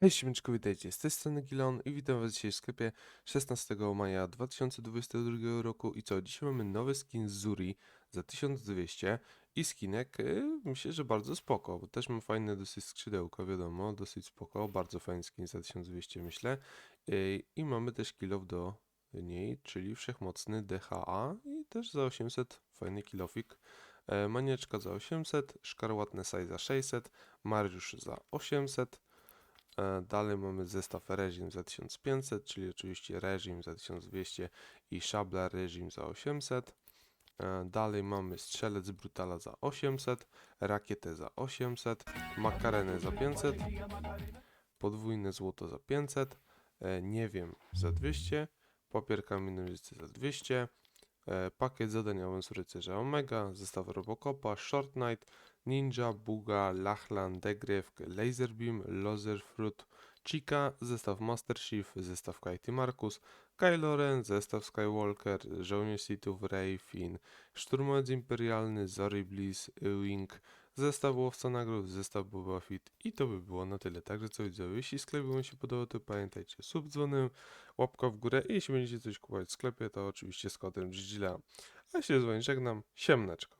Hej, siemaneczko, witajcie, z tej strony Gilon i witam was dzisiaj w sklepie 16 maja 2022 roku. I co, dzisiaj mamy nowy skin z Zuri za 1200 i skinek y, myślę, że bardzo spoko, bo też ma fajne dosyć skrzydełko, wiadomo, dosyć spoko, bardzo fajny skin za 1200 myślę. Y, i mamy też kilof do niej, czyli wszechmocny DHA i też za 800 fajny kilofik. E, Manieczka za 800, szkarłatne Sai za 600, Mariusz za 800, E, Dalej mamy zestaw reżim za 1500, czyli oczywiście reżim za 1200 i szabla reżim za 800. E, Dalej mamy strzelec brutala za 800, rakietę za 800, makarenę za 500, podwójne złoto za 500, e, nie wiem za 200, papier kamiennożnicy za 200, e, pakiet zadań awansu rycerza Omega, zestaw Robocopa, Short Knight, Ninja, Buga, Lachlan, Degrew, Laserbeam, Loserfruit, Chica, zestaw Master Chief, zestaw Kaity Markus, Kylo Ren, zestaw Skywalker, Żołnierz Sithów, Rey, Finn, Szturmowiec Imperialny, Zori Bliss, Wing, zestaw Łowca Nagród, zestaw Boba Fett i to by było na tyle. Także co widzowie, jeśli sklep wam się podobał, to pamiętajcie, sub dzwonem, łapka w górę i jeśli będziecie coś kupować w sklepie, to oczywiście z kodem Gigila. A się z wami żegnam, siemneczko.